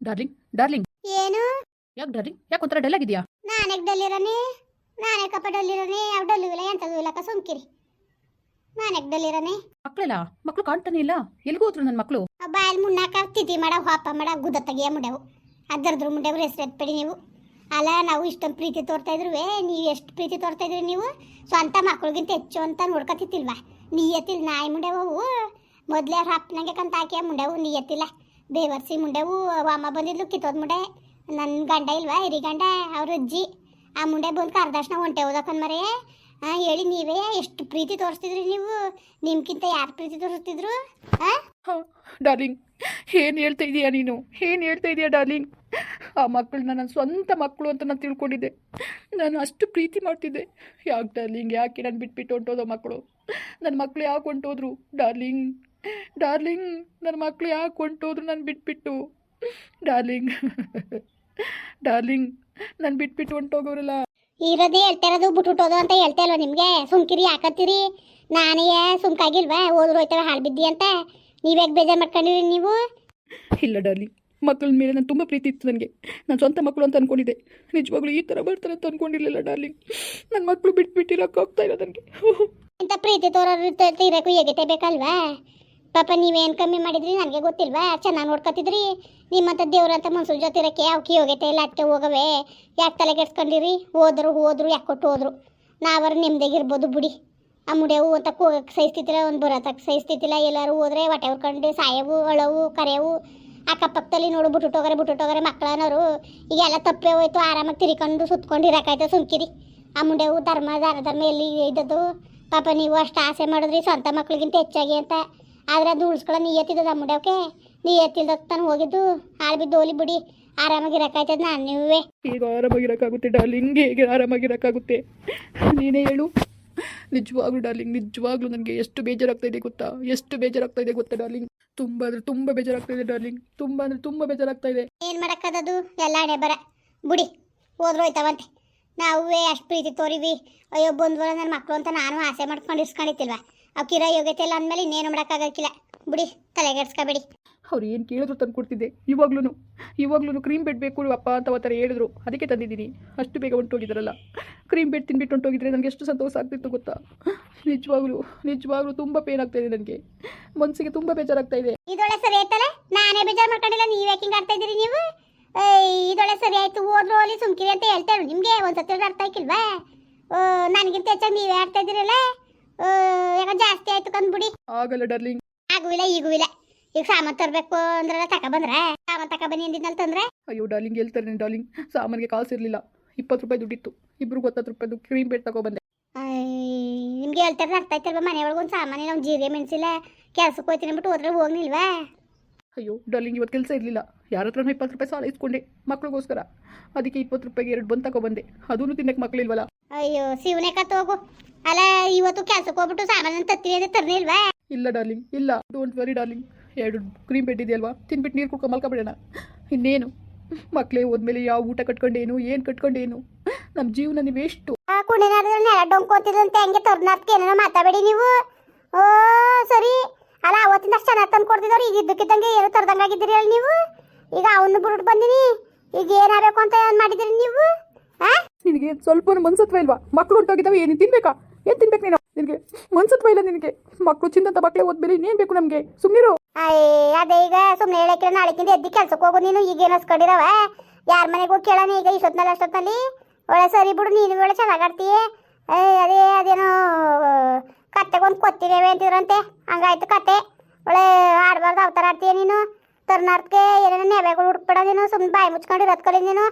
Darling darling ಏನು? ಯಾಕೆ darling ಯಾಕೆ ಒಂಥರ ಡಲ್ ಆಗಿದೆಯಾ? ನಾನೇ ನಾನು ನಾನೇ ಕಪ್ಪ ಡಲ್ಲಿರನೆ ಯಾವ ಡಲ್ಲು ಇಲ್ಲ ಎಂಥದ್ದು ಇಲ್ಲಕ್ಕ ಸುಮ್ಕಿರಿ. ಡಲ್ ಡಲ್ಲಿರನೆ ಮಕ್ಕಳೆಲ್ಲ ಮಕ್ಕಳು ಕಾಣ್ತಾನೆ ಇಲ್ಲ. ಎಲ್ಲಿಗೂ ಹೋದ್ರು ನನ್ನ ಮಕ್ಕಳು ಬಾಯಲ್ಲಿ ಮುಣ್ಣಾಕ ತಿಥಿ ಮಾಡ ಹಾಪ ಮಾಡ ಗುದ್ದ ತೆಗಿಯ ಮುಂಡೆವು ಅದರದ್ರ ಮುಂಡೆವ್ರು ಹೆಸರು ಎತ್ಬೇಡಿ ನೀವು. ಅಲ್ಲ ನಾವು ಇಷ್ಟೊಂದು ಪ್ರೀತಿ ತೋರ್ತಾ ಇದ್ರು ನೀವು ಎಷ್ಟು ಪ್ರೀತಿ ತೋರ್ತಾ ಇದ್ರಿ ನೀವು? ಸ್ವಂತ ಮಕ್ಕಳಿಗಿಂತ ಹೆಚ್ಚು ಅಂತ ನೋಡ್ಕೊತಿತ್ತಿಲ್ವಾ? ನೀಯತ್ತಿಲ್ಲ ನಾಯಿ ಮುಂಡೆವು ಮೊದಲೇ ಹಪ್ಪನಂಗೆ ಕಂತ ಹಾಕಿ ಮುಂಡೆವು ನೀಯತ್ತಿಲ್ಲ. ಬೇವರ್ಸಿ ಮುಂಡೆವು ಅಮ್ಮ ಬಂದಿದ್ಲು, ಕಿತ್ತೋದ್ ಮುಂಡೆ. ನನ್ನ ಗಂಡ ಇಲ್ವಾ, ಹಿರಿ ಗಂಡ, ಅವ್ರ ಅಜ್ಜಿ. ಆ ಮುಂಡೆ ಬಂದು ಕರ್ದರ್ಶನ ಹೊಂಟೆ ಹೋದಕ್ಕನ್ ಮರೆ. ಹಾಂ ಹೇಳಿ ನೀವೇ, ಎಷ್ಟು ಪ್ರೀತಿ ತೋರಿಸ್ತಿದ್ರಿ ನೀವು? ನಿಮ್ಗಿಂತ ಯಾರು ಪ್ರೀತಿ ತೋರಿಸ್ತಿದ್ರು? ಡಾರ್ಲಿಂಗ್, ಏನು ಹೇಳ್ತಾ ಇದೀಯಾ ನೀನು? ಏನು ಹೇಳ್ತಾ ಇದೀಯಾ ಡಾರ್ಲಿಂಗ್? ಆ ಮಕ್ಕಳನ್ನ ನನ್ನ ಸ್ವಂತ ಮಕ್ಕಳು ಅಂತ ನಾನು ತಿಳ್ಕೊಂಡಿದ್ದೆ. ನಾನು ಅಷ್ಟು ಪ್ರೀತಿ ಮಾಡ್ತಿದ್ದೆ. ಯಾಕೆ ಡಾರ್ಲಿಂಗ್, ಯಾಕೆ ನಾನು ಬಿಟ್ಬಿಟ್ಟು ಹೊಂಟೋದೋ ಮಕ್ಕಳು? ನನ್ನ ಮಕ್ಕಳು ಯಾಕೆ ಹೊಂಟೋದ್ರು? ಡಾರ್ಲಿಂಗ್ ಡಾರ್ಲಿಂಗ್ ನನ್ನ ಮಕ್ಕಳು ಯಾಕೆ ಹೊಂಟೋದ್ರು ನಾನು ಬಿಟ್ಬಿಟ್ಟು? ಡಾರ್ಲಿಂಗ್ ಡಾರ್ಲಿಂಗ್ ನಾನು ಬಿಟ್ಬಿಟ್ಟು ಹೊಂಟೋಗೋರಲ್ಲ. ಇರೋದೇ ಹೇಳ್ತಾ ಇರೋದು ಬಿಟ್ಬಿಟ್ಟೋದು ಅಂತ ಹೇಳ್ತಾ ಇಲ್ವಾ ನಿಮಗೆ? ಸುಮ್ಕಿರಿ ಹಾಕತ್ತೀರಿ ನಾನೇ ಸುಮ್ಕಾಗಿಲ್ವಾ? ಹೋದ್ರು ಹೋಯ್ತವೆ ಹಾಳು ಬಿದ್ದಿ ಅಂತ. ನೀವ್ಯಾಕೆ ಬೇಜಾರು ಮಾಡ್ಕೊಂಡಿರಿ ನೀವು? ಇಲ್ಲ ಡಾರ್ಲಿಂಗ್ ಮಕ್ಕಳ ಮೇಲೆ ನಾನು ತುಂಬ ಪ್ರೀತಿ ಇತ್ತು ನನಗೆ. ನಾನು ಸ್ವಂತ ಮಕ್ಕಳು ಅಂತ ಅಂದ್ಕೊಂಡಿದ್ದೆ ನಿಜವಾಗ್ಲೂ ಈ ಥರ ಬರ್ತಾರೆ ಅಂತ ಅಂದ್ಕೊಂಡಿರಲಿಲ್ಲ ಡಾರ್ಲಿಂಗ್ ನನ್ನ ಮಕ್ಕಳು ಬಿಟ್ಬಿಟ್ಟಿರೋಕ್ಕಾಗ್ತಾ ಇಲ್ಲ ನನಗೆ. ಇಂಥ ಪ್ರೀತಿ ತೋರೋರು ಇರೋಕ್ಕೂ ಹೇಗಿಟ್ಟೇ ಬೇಕಲ್ವಾ ಪಾಪ ನೀವೇನು ಕಮ್ಮಿ ಮಾಡಿದ್ರಿ ನನಗೆ ಗೊತ್ತಿಲ್ವಾ? ಚೆನ್ನಾಗಿ ನೋಡ್ಕೊತಿದ್ರಿ ನಿಮ್ಮಂಥ ದೇವ್ರಂತ ಮನ್ಸೂರು ಜೊತೆ ಇರೋಕ್ಕೆ ಯಾಕೆ ಹೋಗೈತೆ? ಇಲ್ಲ ಅದಕ್ಕೆ ಹೋಗವೆ. ಯಾಕೆ ತಲೆ ಕೆಡ್ಸ್ಕೊಂಡಿರಿ? ಹೋದ್ರು ಹೋದ್ರು, ಯಾಕೆ ಕೊಟ್ಟು ಹೋದ್ರು? ನಾವರು ನಿಮ್ದಾಗಿರ್ಬೋದು ಬಿಡಿ. ಆ ಮುಡಿಯವು ಅಂತ ಹೋಗಕ್ಕೆ ಸಹಿಸ್ತಿತ್ತಿಲ್ಲ ಒಂದು ಬರೋತಕ್ಕೆ ಸಹಿಸ್ತಿತ್ತಿಲ್ಲ ಎಲ್ಲರೂ ಹೋದ್ರೆ ಹೊಟ್ಟೆ ಹೊರ್ಕೊಂಡು ಸಾಯವು, ಅಳವು ಕರೆಯವು ಅಕ್ಕಪಕ್ಕದಲ್ಲಿ ನೋಡು, ಬಿಟ್ಟುಟೋಗ್ರೆ ಬಿಟ್ಟುಟೋಗ್ರೆ ಮಕ್ಕಳನ್ನೋರು ಈಗೆಲ್ಲ ತಪ್ಪೇ ಹೋಯ್ತು, ಆರಾಮಾಗಿ ತಿರ್ಕೊಂಡು ಸುತ್ಕೊಂಡು ಇರಕಾಯ್ತು ಸುಮ್ಕಿರಿ. ಆ ಧರ್ಮ ದಾರ ಧರ್ಮ ಎಲ್ಲಿ ಇದ್ದದ್ದು? ಪಾಪ ನೀವು ಅಷ್ಟು ಆಸೆ ಮಾಡಿದ್ರಿ, ಸ್ವಂತ ಮಕ್ಳಿಗಿಂತ ಹೆಚ್ಚಾಗಿ ಅಂತ. ಆದ್ರೆ ಅದು ಉಳಿಸ್ಕೊಳ್ಳೋ ನಿಯತ್ತಿದ್ದದ ಮುಡ್ಯಾವಕ್ಕೆ ನೀ ಎತ್ತಿಲ್ದ ತಾನು ಹೋಗಿದ್ದು. ಹಾಳು ಬಿದ್ದು ಹೋಲಿ ಬಿಡಿ. ಆರಾಮಾಗಿ ಇರಕಾಯ್ತದ ನಾನು ನೀವೇ ಈಗ ಆರಾಮಾಗಿರೋಕ್ಕಾಗುತ್ತೆ ಡಾರ್ಲಿಂಗ್. ಹೇಗೆ ಆರಾಮಾಗಿರೋಕ್ಕಾಗುತ್ತೆ ನೀನೇ ಹೇಳು. ನಿಜವಾಗ್ಲೂ ಡಾರ್ಲಿಂಗ್. ನಿಜವಾಗ್ಲೂ ನನಗೆ ಎಷ್ಟು ಬೇಜಾರಾಗ್ತಾ ಇದೆ ಗೊತ್ತಾ? ಎಷ್ಟು ಬೇಜಾರಾಗ್ತಾ ಇದೆ ಗೊತ್ತಾ ಡಾರ್ಲಿಂಗ್? ತುಂಬ ಅಂದ್ರೆ ತುಂಬ ಬೇಜಾರಾಗ್ತಾ ಇದೆ ಡಾರ್ಲಿಂಗ್. ತುಂಬ ಅಂದ್ರೆ ತುಂಬ ಬೇಜಾರಾಗ್ತಾ ಇದೆ. ಏನು ಮಾಡೋಕ್ಕದದು? ಎಲ್ಲ ಹಣೆ ಬರ. ಬಿಡಿ. ಹೋದ್ರು ಹೋಯ್ತಾವಂತೆ. ನಾವೇ ಅಷ್ಟು ಪ್ರೀತಿ ತೋರಿವಿ. ಅಯ್ಯೋ ಬಂದ್ವಲ್ಲ ನನ್ನ ಮಕ್ಕಳು ಅಂತ ನಾನು ಆಸೆ ಮಾಡ್ಕೊಂಡು ಇಸ್ಕೊಂಡಿತ್ತಿಲ್ವ ಅವಕ್ಕಿರೋ ಯೋಗ್ಯತೆ ಇಲ್ಲ ಅಂದಮೇಲೆ ಇನ್ನೇನು ಮಾಡೋಕ್ಕಾಗಕ್ಕಿಲ್ಲ. ಬಿಡಿ ತಲೆಗೆಡ್ಸ್ಕೊಬೇಡಿ. ಅವ್ರು ಏನು ಕೇಳಿದ್ರು ತಂದು ಕೊಡ್ತಿದ್ದೆ. ಇವಾಗ್ಲೂ ಇವಾಗ್ಲೂ ಕ್ರೀಮ್ ಬೆಡ್ ಬೇಕು ಅಪ್ಪ ಅಂತ ಅವತ್ತರ ಹೇಳಿದ್ರು. ಅದಕ್ಕೆ ತಂದಿದ್ದೀನಿ. ಅಷ್ಟು ಬೇಗ ಹೊಂಟೋಗಿದ್ದಾರಲ್ಲ ಕ್ರೀಮ್ ಬೆಡ್ ತಿನ್ಬಿಟ್ಟು ಹೊಂಟೋಗಿದ್ರೆ ನನಗೆ ಎಷ್ಟು ಸಂತೋಷ ಆಗ್ತಿತ್ತು ಗೊತ್ತಾ? ನಿಜವಾಗ್ಲೂ ನಿಜವಾಗ್ಲೂ ತುಂಬ ಪೇನ್ ಆಗ್ತಾ ಇದೆ ನನಗೆ. ಮನಸ್ಸಿಗೆ ತುಂಬ ಬೇಜಾರಾಗ್ತಾ ಇದೆ. ಇದೊಳೆ ಸರಿ ಆಯ್ತಲ್ಲ? ನಾನೇ ಬೇಜಾರು ಮಾಡ್ಕೊಂಡಿಲ್ಲ. ನೀವು ಯಾಕೆ ಹಿಂಗೆ ಆಡ್ತಾ ಇದ್ದೀರಿ ನೀವು? ಇದೊಳೆ ಸರಿ ಆಯ್ತು. ಹೋದ್ರು ಅಲ್ಲಿ ಸುಮ್ಕಿರಿ ಅಂತ ಹೇಳ್ತಾರೆ ನಿಮಗೆ ಒಂದ್ಸತಿ ಹೇಳಿದ್ರೆ ಅರ್ಥ ಆಯ್ಕಿಲ್ವಾ ನನಗಿಂತ ಹೆಚ್ಚಾಗಿ ನೀವೇ ಆಡ್ತಾ ಇದ್ದೀರಲ್ಲ? ಯಾಕ ಜಾಸ್ತಿ ಆಯ್ತು ಕಂದ್ಬಿಡಿ. ಆಗಲ್ಲ ಡರ್ಲಿಂಗ್. ಆಗೂ ಇಲ್ಲ ಈಗೂ ಇಲ್ಲ ಈಗ ಸಾಮಾನು ತರಬೇಕು ಅಂದ್ರೆ ತಕ ಬಂದ್ರೆ? ಸಾಮಾನ್ ತಕ ಬನ್ನಿ ಅಂದಿದ್ನಲ್ಲಿ ತಂದ್ರೆ? ಅಯ್ಯೋ ಡಾರ್ಲಿಂಗ್ ಹೇಳ್ತಾರೆ ಡಾರ್ಲಿಂಗ್. ಸಾಮಾನಿಗೆ ಕಾಸು ಇರಲಿಲ್ಲ. ಇಪ್ಪತ್ತು ರೂಪಾಯಿ ದುಡ್ಡಿತ್ತು. ಇಬ್ರು ಹತ್ತು ರೂಪಾಯಿದು ಕ್ರೀಮ್ ಬೆಡ್ ತಗೊಬಂದೆ. ನಿಮ್ಗೆ ಹೇಳ್ತಾರೆ ಅರ್ಥ ಆಯ್ತಲ್ವಾ? ಮನೆಯೊಳಗೆ ಒಂದು ಸಾಮಾನು ನಾವು ಜೀರಿಗೆ ಮೆಣಸಿಲ್ಲ. ಕೆಲ್ಸಕ್ಕೆ ಹೋಗ್ತೀನಿ ಅಂದ್ಬಿಟ್ಟು ಹೋದ್ರೆ ಹೋಗ್ನಿಲ್ವಾ? ಅಯ್ಯೋ ಡಾರ್ಲಿಂಗ್ ಇವತ್ತು ಕೆಲಸ ಇರಲಿಲ್ಲ. ಯಾರ ಹತ್ರನೂ ಇಪ್ಪತ್ತು ರೂಪಾಯಿ ಸಾಲ ಇಸ್ಕೊಂಡೆ ಮಕ್ಳಿಗೋಸ್ಕರ. ಅದಕ್ಕೆ ಇಪ್ಪತ್ತು ರೂಪಾಯಿಗೆ ಎರಡು ಬಂದು ತಗೊಬಂದೆ. ಅದೂ ತಿನ್ನಕ್ಕೆ ಮಕ್ಕಳಿಲ್ವಲ್ಲ ಅಯ್ಯೋ ಶಿವನೇ ಕತ್ ಹೋಗು. ಅಲ್ಲ ಇವತ್ತು ಕೆಲ್ಸಕ್ಕೆ ಹೋಗ್ಬಿಟ್ಟು ಸಾಮಾನು ತರ್ತೀನಿ ಅಂದ್ರೆ ತರ್ನಿಲ್ವಾ ಇಲ್ಲ ಡಾರ್ಲಿಂಗ್ ಇಲ್ಲ. Don't worry darling. ಎರಡು ಕ್ರೀಮ್ ಇದೆಯಲ್ವಾ? ತಿನ್ಬಿಟ್ಟು ನೀರು ಕುಡ್ಕೊ ಮಲ್ಕೊಬಿಡೋಣ. ಇನ್ನೇನು? ಮಕ್ಕಳೇ ಹೋದ್ಮೇಲೆ ಯಾವ ಊಟ ಕಟ್ಕೊಂಡೇನು ಏನು ಕಟ್ಕೊಂಡೇನು? ನಮ್ಮ ಜೀವನ ನೀವು ಎಷ್ಟು? ಆ ಹೆಂಗೆ ನೆಲ ಏನೋ ಮಾತಾಬೇಡಿ ನೀವು. ಓ ಸರಿ. ಅಲ್ಲ ಅವತ್ತಿಂದ ಅಷ್ಟು ಚೆನ್ನಾಗಿ ತಂದು ಕೊಡ್ತಿದ್ದವ್ರು ಈಗ ಇದ್ದಕ್ಕಿದ್ದಂಗೆ ಏನೋ ತರ್ದಂಗಾಗಿದ್ದೀರಿ ಹೇಳಿ ನೀವು. ಈಗ ಅವನು ಬಿಟ್ಟು ಬಂದಿನಿ. ಈಗ ಏನಾಗಬೇಕು ಅಂತ ಏನು ಮಾಡಿದಿರಿ ನೀವು? ಆ? ನಿನಗೆ ಸ್ವಲ್ಪ ಮನ್ಸತ್ವ ಇಲ್ವಾ? ಮಕ್ಕಳು ಹೊಂಟೋಗಿದ್ದಾವೆ ಏನು ತಿನ್ಬೇಕಾ? ಏನು ತಿನ್ಬೇಕು ನೀನು? ನಿನಗೆ ಮನ್ಸತ್ವ ಇಲ್ಲ ನಿನಗೆ. ಮಕ್ಕಳು ಚಿನ್ನಂತ ಮಕ್ಕಳೇ ಓದ್ಬೇಲಿ ಇನ್ನೇನು ಬೇಕು ನಮಗೆ. ಸುಮ್ಮನಿರು ಅದೇ ಈಗ ಸುಮ್ಮನೆ ಹೇಳಕ್ಕೆ ನಾಳೆಕಿಂದ ಎದ್ದು ಕೆಲ್ಸಕ್ಕೆ ಹೋಗು, ನೀನು ಈಗ ಏನು ಅಸ್ಕೊಂಡಿರವ ಯಾರ ಮನೆಗೆ ಕೇಳೋಣ ಈಗ ಇಷ್ಟೊತ್ನಲ್ಲಿ ಅಷ್ಟೊತ್ತಲ್ಲಿ ಒಳ್ಳೆ ಸರಿ ಬಿಡು, ನೀನು ಒಳ್ಳೆ ಚೆನ್ನಾಗಿ ಆಡ್ತೀಯ? ಏಯ್ ಅದೇ, ಅದೇನೋ ಕತ್ತೆಗೊಂದು ಕೊತ್ತಿದ್ದೇವೆ ಅಂತಿದ್ರಂತೆ. ಹಂಗಾಯ್ತು ಕತೆ ಒಳ್ಳೆ ಆಡ್ಬಾರ್ದು, ಅವತಾರ ಆಡ್ತೀಯ ನೀನು? ತರ್ನಾರ್ದಕ್ಕೆ ಏನೇನೋ ನೆವೆಗಳು ಹುಡುಕ್ಬೇಡ ನೀನು ಸುಮ್ಮನೆ ಬಾಯಿ ಮುಚ್ಕೊಂಡು ಇರೋದ್ಕಲಿ ನೀನು.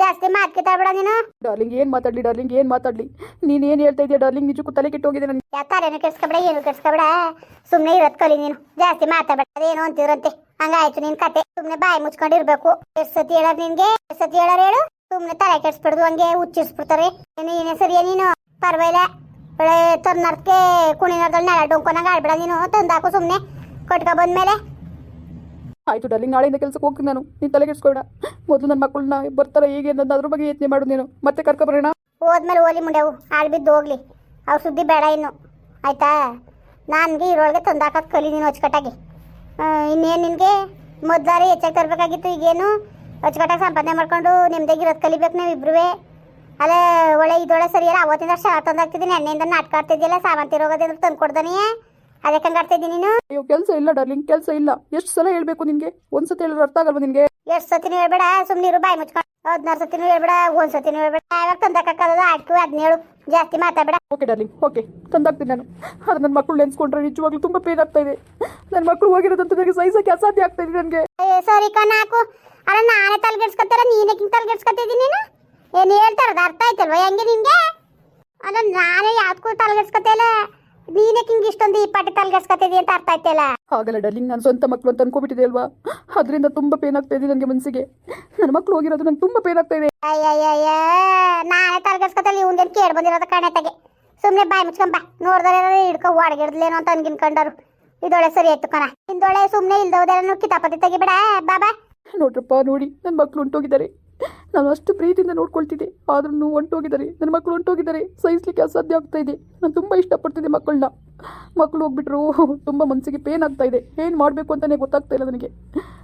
ಜಾಸ್ತಿ ಮಾತು ಕಿತ್ತಾಡ್ಬೇಡ ನೀನು. ಡಾರ್ಲಿಂಗ್ ಏನು ಮಾತಾಡ್ಲಿ ಡಾರ್ಲಿಂಗ್ ಏನು ಮಾತಾಡ್ಲಿ? ನೀನು ಏನು ಹೇಳ್ತಾ ಇದೆಯಾ ಡಾರ್ಲಿಂಗ್? ನಿಜಕ್ಕೂ ತಲೆ ಕೆಟ್ಟೋಗಿದೆ ನನಗೆ. ಯಾ ತಲೆನೂ ಕೆಡ್ಸ್ಕೊಬೇಡ ಏನು ಕೆಡ್ಸ್ಕೊಬೇಡ. ಸುಮ್ಮನೆ ಇರೋದ್ ಕಲಿ ನೀನು. ಜಾಸ್ತಿ ಮಾತಾಡ್ಬೇಡ. ಅದೇನು ಅಂತಿರಂತೆ ಹಂಗಾಯ್ತು ನಿನ್ ಕತೆ. ಸುಮ್ಮನೆ ಬಾಯಿ ಮುಚ್ಕೊಂಡಿರ್ಬೇಕು ಎಷ್ಟ್ ಸತಿ ಹೇಳೋರ್ ನಿನ್ಗೆ? ಎಷ್ಟ್ ಸತಿ ಹೇಳೋರ್ ಹೇಳು? ಸುಮ್ಮನೆ ತಲೆ ಕೆಡ್ಸ್ಬಿಡ್ದು ಹಂಗೆ ಹುಚ್ಚಿಸ್ಬಿಡ್ತಾರೆ. ಏನು ಏನೇ ಸರಿಯಾ ನೀನು? ಪರವಾಗಿಲ್ಲ. ಒಳ್ಳೆ ತೊರ್ನರ್ಕೆ ಕುಣಿನರ್ದಲ್ಲಿ ನೆಲ ಡೊಂಕೊನಂಗೆ ಆಡ್ಬೇಡ ನೀನು. ತಂದಾಕು ಸುಮ್ಮನೆ ಕೊಟ್ಕೊ ಬಂದ್ಮೇಲೆ. ಆಯಿತು ಡಾರ್ಲಿಂಗ್, ನಾಳೆಯಿಂದ ಕೆಲಸಕ್ಕೆ ಹೋಗ್ತೀನಿ ನಾನು. ನೀನು ತಲೆ ಕೆಡಿಸ್ಕೊಬೇಡ ಮೊದಲು ನನ್ನ ಮಕ್ಕಳನ್ನ ಬರ್ತಾರೆ ಹೇಗೆ ನನ್ನ ಅದ್ರ ಬಗ್ಗೆ ಯೋಚನೆ ಮಾಡು ನೀನು. ಮತ್ತೆ ಕರ್ಕೊಬರೋಣ ಹೋದ್ಮೇಲೆ ಓಲಿ ಮುಂಡೆವು. ಹಾಳು ಬಿದ್ದು ಹೋಗ್ಲಿ. ಅವ್ರ ಸುದ್ದಿ ಬೇಡ ಇನ್ನು. ಆಯ್ತಾ? ನನಗೆ ಇರೋಳಿಗೆ ತಂದಾಕತ್ ಕಲಿ ನೀನು ಅಚ್ಚುಕಟ್ಟಾಗಿ. ಇನ್ನೇನು ನಿನಗೆ? ಮೊದ್ಲಾರಿ ಹೆಚ್ಚಾಗಿ ತರಬೇಕಾಗಿತ್ತು, ಈಗೇನು? ಅಚ್ಚುಕಟ್ಟಾಗಿ ಸಂಪಾದನೆ ಮಾಡ್ಕೊಂಡು ನಿಮ್ದಾಗಿರೋದು ಕಲಿಬೇಕು ನಾವು ಇಬ್ರುವೆ ಅಲ್ಲೇ, ಒಳ್ಳೆ ಇದೊಳೆ ಸರಿಯಲ್ಲ ಅವತ್ತಿಂದ ಅಷ್ಟು ತಂದಾಗ್ತಿದ್ದೀನಿ ಎಣ್ಣೆಯಿಂದ ನಾಟಕ ಆಡ್ತಿದ್ದಿಲ್ಲ ಸಾವಂತಿ ರೋಗದಿಂದ ತಂದು ಕೊಡ್ದಾನೆ ಅದಕ್ಕೆ ಹಂಗೆ ಆಡ್ತಿದ್ದೀನಿ ನೀನು? ಅಯ್ಯೋ ಕೆಲಸ ಇಲ್ಲ ಡಾರ್ಲಿಂಗ್ ಕೆಲಸ ಇಲ್ಲ. ಎಷ್ಟು ಸಲ ಹೇಳ್ಬೇಕು ನಿನಗೆ? ಒಂದ್ಸತಿ ಹೇಳಿದ್ರೆ ಅರ್ಥ ಆಗಲ್ವಾ ನಿನಗೆ? ಎಷ್ಟು ಸತಿನೂ ಹೇಳ್ಬೇಡ ಸುಮ್ಮನಿರು ಬಾಯಿ ಮುಚ್ಕೊಂಡು. ಹದಿನಾರು ಸತಿನೂ ಹೇಳ್ಬೇಡ ಒಂದ್ ಸತಿನೂ ಹೇಳ್ಬೇಡ. ಯಾವಾಗ ತಂದಕ್ಕಾಗದ ಆಡ್ಕು ಹದಿನೇಳು ಜಾಸ್ತಿ ಮಾತಾಡಬೇಡ. Okay darling okay. ತಂದಾಗ್ತೀನಿ ನಾನು. ಅದು ನನ್ನ ಮಕ್ಕಳು ನೆನ್ಸ್ಕೊಂಡ್ರೆ ನಿಜವಾಗ್ಲೂ ತುಂಬ ಪೇನ್ ಆಗ್ತಾ ಇದೆ. ನನ್ನ ಮಕ್ಕಳು ಹೋಗಿರೋದಂತ ನನಗೆ ಸಹಿಸಕ್ಕೆ ಅಸಾಧ್ಯ ಆಗ್ತಾ ಇದೆ ನನಗೆ. ಸರಿ ಕಣ ಹಾಕು. ಅಲ್ಲ ನಾನೇ ತಲೆಗೆಡ್ಸ್ಕೊತಾರ ನೀನೇ ಕಿಂಗ್ ತಲೆಗೆಡ್ಸ್ಕೊತಿದ್ದೀನಿ ನೀನು? ಏನು ಹೇಳ್ತಾರದ ಅರ್ಥ ಆಯ್ತಲ್ವಾ? ಹೆಂಗೆ ನಿಂಗೆ ಅಲ್ಲ ನಾನೇ ಯಾವ್ದಕ್ಕೂ ತಲೆಗೆಡ್ಸ್ಕೊತಿಲ್ಲ ನೀನೇ ಕಿಂಗ್ ಇಷ್ಟೊಂದು ಈ ಪಾಟಿ ತಲೆಗೆಡ್ಸ್ಕೊತಿದ್ದಿ ಅಂತ ಅರ್ಥ ಆಯ್ತಲ್ಲ? ಆಗಲ್ಲ ಡಾರ್ಲಿಂಗ್ ನಾನು ಸ್ವಂತ ಮಕ್ಕಳು ಅಂತ ಅನ್ಕೊಬಿಟ್ಟಿದೆ ಅಲ್ವಾ? ಅದರಿಂದ ತುಂಬಾ ಪೇನ್ ಆಗ್ತಾ ಇದೆ ನನಗೆ ಮನಸ್ಸಿಗೆ ನನ್ನ ಮಕ್ಕಳು ಹೋಗಿರೋದು ನಂಗೆ ತುಂಬಾ ಪೇನ್ ಆಗ್ತಾ ಇದೆ. ಅಯ್ಯಯ್ಯಯ್ಯ ನಾನೇ ತಲೆಗೆಡ್ಸ್ಕೊತಲ್ಲ ಇವಂದೇನು ಕೇಳಿ ಬಂದಿರೋದು ಕಣೆತಾಗೆ ಸುಮ್ಮನೆ ಬಾಯಿ ಮುಚ್ಕೊಂಬ ನೋಡ್ದಾರೆ ಹಿಡ್ಕೊ ಒಡಗಿಡ್ದ್ಲೇನೋ ಅಂತ ಅನ್ಗಿನ್ಕೊಂಡರು ಇದೊಳೆ ಸರಿ ಆಯ್ತು ಕಣ. ಇಂದೊಳೆ ಸುಮ್ಮನೆ ಇಲ್ದೋದೇನೋ ಕಿತಾಪತಿ ತೆಗಿಬೇಡ ಬಾಬಾ. ನೋಡ್ರಪ್ಪ ನೋಡಿ ನನ್ನ ಮಕ್ಕಳು ಹೊಂಟೋಗಿದ್ದಾರೆ ನಾನು ಅಷ್ಟು ಪ್ರೀತಿಯಿಂದ ನೋಡ್ಕೊಳ್ತಿದ್ದೆ. ಆದ್ರೂ ಹೊಂಟೋಗಿದ್ದಾರೆ ನನ್ನ ಮಕ್ಕಳು ಹೊಂಟೋಗಿದ್ದಾರೆ ಸಹಿಸ್ಲಿಕ್ಕೆ ಅಸಾಧ್ಯ ಆಗ್ತಾ ಇದೆ. ನಾನು ತುಂಬ ಇಷ್ಟಪಡ್ತಿದ್ದೆ ಮಕ್ಕಳನ್ನ. ಮಕ್ಕಳು ಹೋಗ್ಬಿಟ್ರು. ತುಂಬ ಮನಸ್ಸಿಗೆ ಪೇನ್ ಆಗ್ತಾ ಇದೆ. ಏನು ಮಾಡಬೇಕು ಅಂತಲೇ ಗೊತ್ತಾಗ್ತಾ ಇಲ್ಲ ನನಗೆ.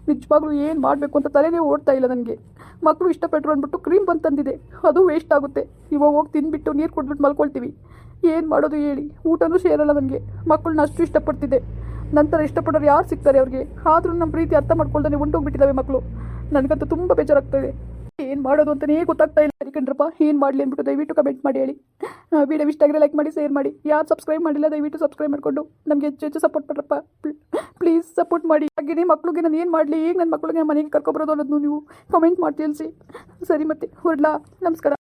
ನಿಜವಾಗ್ಲೂ ಏನು ಮಾಡಬೇಕು ಅಂತ ತಲೆನೇ ಓಡ್ತಾ ಇಲ್ಲ ನನಗೆ. ಮಕ್ಕಳು ಇಷ್ಟಪಟ್ಟರು ಅಂದ್ಬಿಟ್ಟು ಕ್ರೀಮ್ ಬಂದು ತಂದಿದೆ. ಅದು ವೇಸ್ಟ್ ಆಗುತ್ತೆ. ಇವಾಗ ಹೋಗಿ ತಿಂದ್ಬಿಟ್ಟು ನೀರು ಕುಡ್ಬಿಟ್ಟು ಮಲ್ಕೊಳ್ತೀವಿ. ಏನು ಮಾಡೋದು ಹೇಳಿ. ಊಟನೂ ಸೇರಲ್ಲ ನನಗೆ. ಮಕ್ಕಳನ್ನ ಅಷ್ಟು ಇಷ್ಟಪಡ್ತಿದ್ದೆ. ನಂತರ ಇಷ್ಟಪಡೋರು ಯಾರು ಸಿಗ್ತಾರೆ ಅವ್ರಿಗೆ? ಆದರೂ ನಮ್ಮ ಪ್ರೀತಿ ಅರ್ಥ ಮಾಡ್ಕೊಳ್ತಾನೆ ಹೊಂಟೋಗ್ಬಿಟ್ಟಿದ್ದಾವೆ ಮಕ್ಕಳು ನನಗಂತೂ ತುಂಬ ಬೇಜಾರಾಗ್ತಾ ಇದೆ. ಏನು ಮಾಡೋದು ಅಂತಲೇ ಗೊತ್ತಾಗ್ತಾ ಇಲ್ಲ. ಕಣ್ರಪ್ಪ ಏನು ಮಾಡಲಿ ಅಂದ್ಬಿಟ್ಟು ದಯವಿಟ್ಟು ಕಮೆಂಟ್ ಮಾಡಿ ಹೇಳಿ. ವಿಡಿಯೋ ಇಷ್ಟ ಆಗಿದ್ರೆ ಲೈಕ್ ಮಾಡಿ ಶೇರ್ ಮಾಡಿ. ಯಾರು ಸಬ್ಸ್ಕ್ರೈಬ್ ಮಾಡಿಲ್ಲ, ದಯವಿಟ್ಟು ಸಬ್ಸ್ಕ್ರೈಬ್ ಮಾಡಿಕೊಂಡು. ನಮಗೆ ಹೆಚ್ಚು ಹೆಚ್ಚು ಸಪೋರ್ಟ್ ಮಾಡ್ರಪ್ಪ. ಪ್ಲೀಸ್ ಸಪೋರ್ಟ್ ಮಾಡಿ. ಹಾಗೆಯೇ ಮಕ್ಳಿಗೆ ನಾನು ಏನು ಮಾಡಲಿ? ಈಗ ನನ್ನ ಮಕ್ಳಿಗೆ ಮನೆಗೆ ಕರ್ಕೊಬರೋದು ಅನ್ನೋದು ನೀವು ಕಮೆಂಟ್ ಮಾಡಿ ತಿಳಿಸಿ ಸರಿ ಮತ್ತೆ, ಹೊರಡ್ಲಾ? ನಮಸ್ಕಾರ.